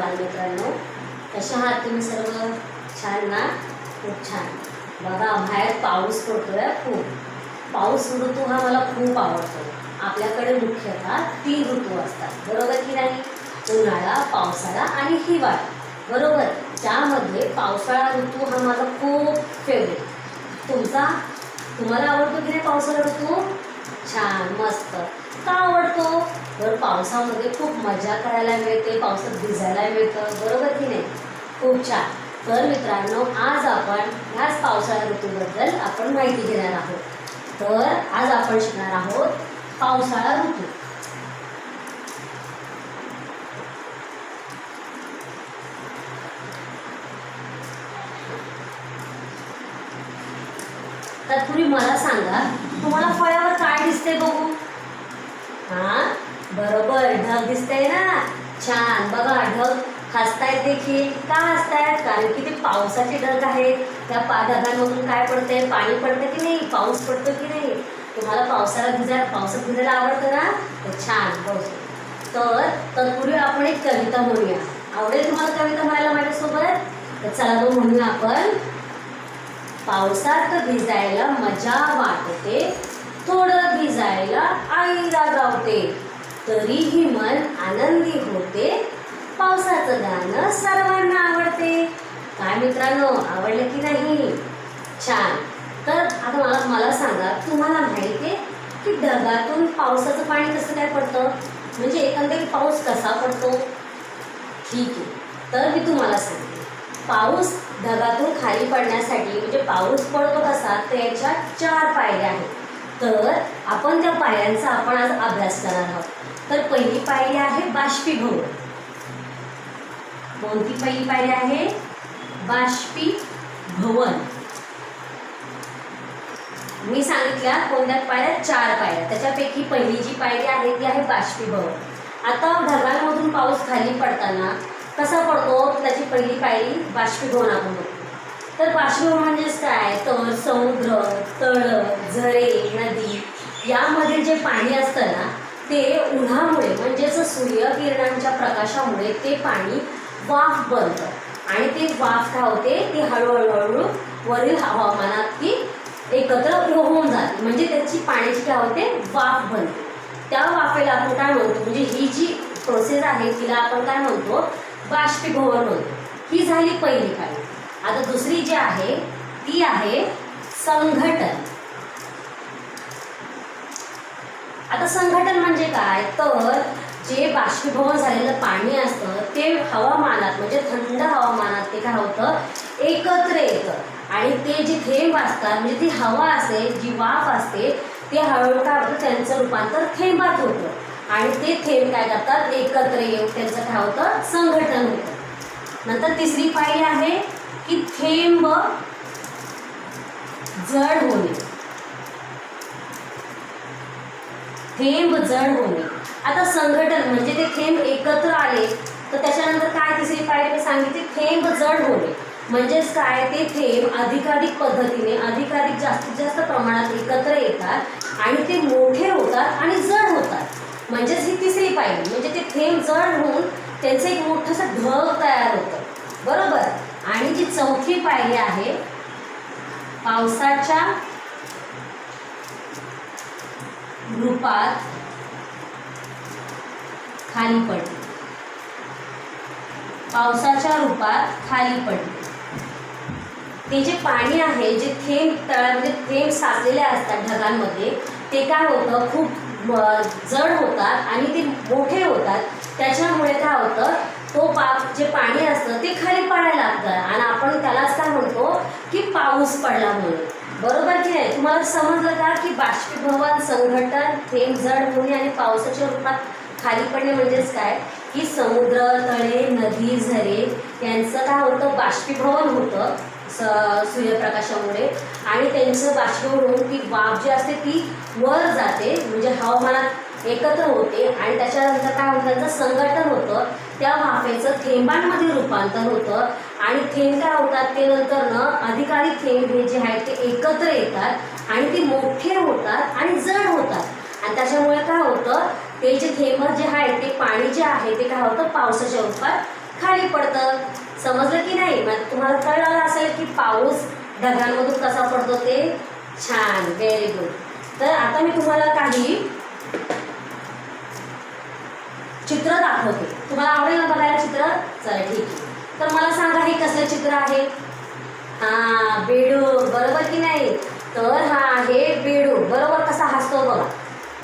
बालमित्रांनो कशा आहात तुम्ही सर्व? छान ना? खूप छान. बघा बाहेर पाऊस पडतोय खूप. पाऊस ऋतू हा मला खूप आवडतो. आपल्याकडे मुख्यतः तीन ऋतू असतात. बरोबर की नाही? उन्हाळा पावसाळा आणि हिवाळा. बरोबर? त्यामध्ये पावसाळा ऋतू हा माझा खूप फेवरेट तुमचा? तुम्हाला आवडतो की नाही पावसाळा ऋतू? छान मस्त. का आवडतो? तर पावसामध्ये खूप मजा करायला मिळते पावसात भिजायला मिळतं बरोबर की नाही? खूप छान. तर मित्रांनो आज आपण ह्याच पावसाळा ऋतूबद्दल आपण माहिती घेणार आहोत. तर आज आपण शिकणार आहोत पावसाळा ऋतू. तत्पूर्वी मला सांगा तुम्हाला फळ्यावर काय दिसते बघू हा? बरोबर ढग दिसतंय ना? छान. बघा ढग हसतायत देखील. का हसतायत? कारण की ते पावसाचे ढग आहेत. त्या पा ढगांमधून काय पडतंय? पाणी पडतं की नाही? पाऊस पडतो की नाही? तुम्हाला पावसाला भिजायला पावसात भिजायला आवडतं ना? तर छान. पाऊस तर तत्पूर्वी आपण एक कविता म्हणूया. आवडेल तुम्हाला कविता म्हणायला माझ्यासोबत? तर चला तो म्हणूया आपण. पावसात भिजायला मजा वाटते. थोडं भिजायला आईला गावते तरीही मन आनंदी होते. पावसाचं गाणं सर्वांना आवडते. काय मित्रांनो आवडलं की नाही? छान. तर आता मला मला सांगा तुम्हाला माहिती आहे की ढगातून पावसाचं पाणी कसं काय पडतं? म्हणजे एकंदरीत पाऊस कसा पडतो? ठीक आहे. तर मी तुम्हाला सांगते. पाऊस ढगातून खाली पडण्यासाठी म्हणजे पाऊस पडतो कसा तर याच्या चार पायऱ्या आहेत. तर आपण त्या पायऱ्यांचा आपण आज अभ्यास करणार आहोत. तर पहिली पायरी आहे बाष्पीभवन. कोणती पहिली पायरी आहे? बाष्पीभवन. मी सांगितल्या कोणत्या पायऱ्या? चार पायऱ्या. त्याच्यापैकी पहिली जी पायरी आहे ती आहे बाष्पीभवन. आता ढगांमधून पाऊस खाली पडताना कसा पडतो? त्याची पहिली पायरी बाष्पीभवन आपण तर बाष्पीभवन म्हणजेच काय? तर समुद्र तळ झरे नदी. यामध्ये जे पाणी असतं ना ते उन्हामुळे म्हणजेच सूर्यकिरणांच्या प्रकाशामुळे ते पाणी वाफ बनतं. आणि ते वाफ काय होते? ती हळूहळू हळूहळू वरील हवामानात ती एकत्र होऊन जाते. म्हणजे त्याची पाण्याची काय होते? वाफ बनते. त्या वाफेला आपण काय म्हणतो? म्हणजे ही जी प्रोसेस आहे तिला आपण काय म्हणतो? बाष्पीभवन म्हणतो. ही झाली पहिली पायरी. आता दुसरी जी आहे ती आहे संघटन. आता संघटन म्हणजे काय? तर जे बाष्पीभवन झालेलं पाणी असतं ते हवामानात म्हणजे थंड हवामानात ते काय होतं? एकत्र येतं. आणि ते जे थेंब असतात म्हणजे ती हवा असते जी वाफ असते ते हळूहळू काय होतं? त्यांचं रूपांतर थेंबात होतं. आणि ते थेंब काय करतात? एकत्र येऊन त्यांचं काय होतं? संघटन होतं. नंतर तिसरी पायरी आहे की थेंब जड होणे. थेंब जड होणे. आता संघटन म्हणजे ते थेंब एकत्र आले तर त्याच्यानंतर काय तिसरी पायरी मी सांगितली थेंब जड होणे. म्हणजेच काय? ते थेंब अधिकाधिक पद्धतीने अधिकाधिक जास्तीत जास्त प्रमाणात एकत्र येतात आणि ते मोठे होतात आणि जड होतात. म्हणजेच ही तिसरी पायरी म्हणजे ते थेंब जड होऊन त्यांचं एक मोठंसं ढग तयार होतं. बरोबर? आणि जी चौथी पायरी आहे पावसाच्या रूपात खाली पडली पावसाच्या रूपात खाली पडली ते जे पाणी आहे जे थेंब तळामध्ये थेंब साचलेले असतात ढगांमध्ये ते काय होतं? खूप जड होतात आणि ते मोठे होतात. त्याच्यामुळे काय होतं? तो पाप जे पाणी असतं ते खाली पडायला लागतं. आणि आपण त्यालाच काय म्हणतो की पाऊस पडला म्हणून. बरोबर की नाही? तुम्हाला समजलं का की बाष्पीभवन संघटन थेंब जड होणे आणि पावसाच्या रूपात खाली पडणे म्हणजेच काय? की समुद्र तळे नदी झरे यांचं काय होतं? बाष्पीभवन होतं स सूर्यप्रकाशामुळे. आणि त्यांचं बाष्पीभवन होऊन ती वाफ जी असते ती वर जाते. म्हणजे हवामानात एकत्र होते आणि त्याच्यानंतर काय होतं त्यांचं संघटन होतं. त्या वाफेचं थेंबांमध्ये रूपांतर होतं. आणि थेंब काय होतात ते नंतर न अधिकारी थेंब हे जे आहेत ते एकत्र येतात आणि ते मोठे होतात आणि जड होतात. आणि त्याच्यामुळे काय होतं ते जे थेंब जे आहेत ते पाणी जे आहे ते काय होतं पावसाच्या रूपात खाली पडतं. समजलं की नाही? मग तुम्हाला कळलं असेल की पाऊस ढगांमधून कसा पडतो ते? छान व्हेरी गुड तर आता मी तुम्हाला काही चित्र दाखवते. तुम्हाला आवडेल ना बघायला चित्र? चल ठीक आहे. तर मला सांगा हे कसलं चित्र आहे? हा बेडू. बरोबर की नाही? तर हा आहे बेडू. बरोबर कसा हसतो बघा.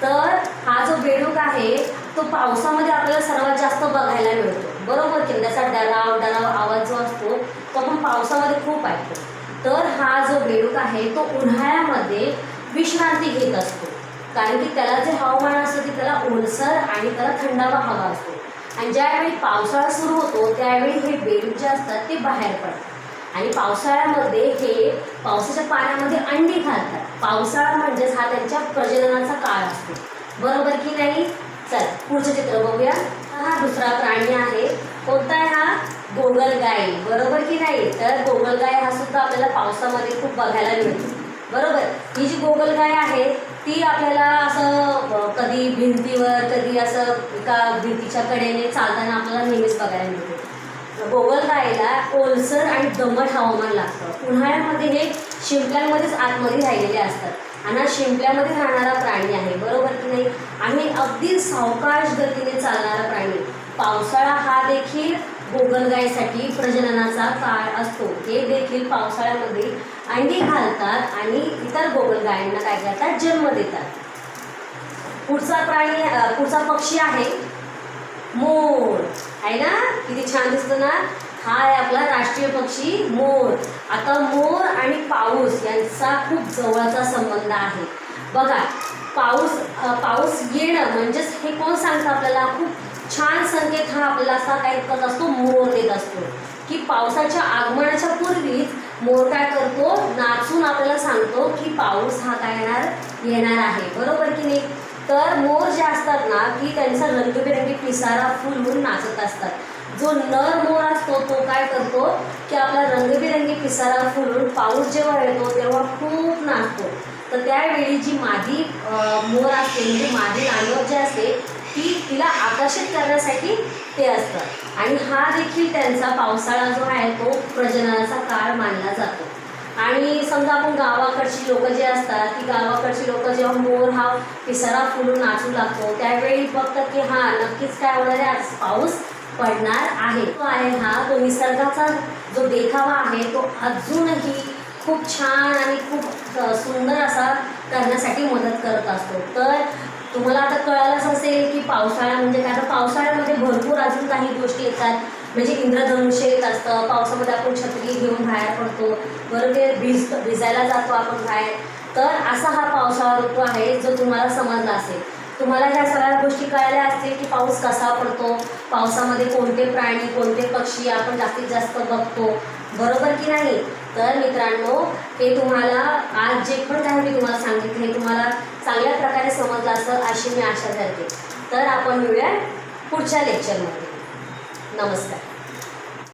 तर हा जो बेडूक आहे तो पावसामध्ये आपल्याला सर्वात जास्त बघायला मिळतो. बरोबर की त्याचा डराव डराव आवाज जो असतो तो आपण पावसामध्ये खूप ऐकतो. तर हा जो बेडूक आहे तो उन्हाळ्यामध्ये विश्रांती घेत असतो. कारण की त्याला जे हवामान असतं ते त्याला ओलसर आणि त्याला थंडावा हवा असतो. आणि ज्यावेळी पावसाळा सुरू होतो त्यावेळी हे बेडूक जे असतात ते बाहेर पडतात. आणि पावसाळ्यामध्ये हे पावसाच्या पाण्यामध्ये अंडी घालतात. पावसाळा म्हणजेच हा त्यांच्या प्रजननाचा काळ असतो. बरोबर की नाही? चल पुढचं चित्र बघूया. हा दुसरा प्राणी आहे. कोणता आहे हा? गोगलगाई. बरोबर की नाही? तर गोगलगाय हा सुद्धा आपल्याला पावसामध्ये खूप बघायला मिळतो. बरोबर. ही जी गोगलगाय आहे ती आपल्याला असं कधी भिंतीवर कधी असं एका भिंतीच्या कडेने चालताना आपल्याला नेहमीच बघायला मिळते. गोगलगायला ओलसर आणि दमट हवामान लागतं. उन्हाळ्यामध्ये हे शिंपल्यांमध्येच आतमध्ये राहिलेले असतात. आणि हा शिंपल्यामध्ये राहणारा प्राणी आहे बरोबर की नाही? आणि अगदी सावकाश गतीने चालणारा प्राणी. पावसाळा हा देखील गोगलगायीसाठी प्रजननाचा काळ असतो. हे देखील पावसाळ्यामध्ये अंडी घालतात आणि इतर गोगलगायांना काय करतात? जन्म देतात. पुढचा प्राणी पुढचा पक्षी आहे मोर. आहे ना? किती छान दिसतो ना? हा आहे आपला राष्ट्रीय पक्षी मोर. आता मोर आणि पाऊस यांचा खूप जवळचा संबंध आहे. बघा पाऊस पाऊस येणं म्हणजेच हे कोण सांगतं आपल्याला? खूप छान संकेत हा आपल्याला असा काय करत असतो मोर देत असतो. की पावसाच्या आगमनाच्या पूर्वीच मोर काय करतो? नाचून आपल्याला सांगतो की पाऊस हा काय येणार? येणार आहे. बरोबर की नाही? तर मोर जे असतात ना की त्यांचा रंगीबेरंगी पिसारा फुलवून नाचत असतात. जो नर मोर असतो तो काय करतो? की आपला रंगीबेरंगी पिसारा फुलून पाऊस जेव्हा येतो तेव्हा खूप नाचतो. तर त्यावेळी जी मादी मोर असते म्हणजे मादी रानवर जे असते ती तिला आकर्षित करण्यासाठी ते असतं. आणि हा देखील त्यांचा पावसाळा जो आहे तो प्रजननाचा काळ मानला जातो. आणि समजा आपण गावाकडची लोक जे असतात की गावाकडची लोक जेव्हा मोर हा पिसारा फुलून नाचू लागतो त्यावेळी बघतात की हा नक्कीच काय होणार आहे आज पाऊस पडणार आहे. तो आहे हा तो निसर्गाचा जो देखावा आहे तो अजूनही खूप छान आणि खूप सुंदर असा करण्यासाठी मदत करत असतो. तर तुम्हाला आता कळालंच असेल की पावसाळा म्हणजे काय? तर पावसाळ्यामध्ये भरपूर अजून काही गोष्टी येतात. म्हणजे इंद्रधनुष्य येत असतं. पावसामध्ये आपण छत्री घेऊन बाहेर पडतो. बरं ते भिज भिजायला जातो आपण बाहेर. तर असा हा पावसाळा ऋतू आहे जो तुम्हाला समजला असेल. तुम्हाला ह्या सगळ्या गोष्टी कळाल्या असतील की पाऊस कसा पडतो? पावसामध्ये कोणते प्राणी कोणते पक्षी आपण जास्तीत जास्त बघतो. बरोबर की नाही? तर मित्रांनो हे तुम्हाला आज जे पण काही मी तुम्हाला सांगितलं हे तुम्हाला चांगल्या प्रकारे समजलं असं अशी मी आशा करते. तर आपण मिळूया पुढच्या लेक्चरमध्ये नमस्कार.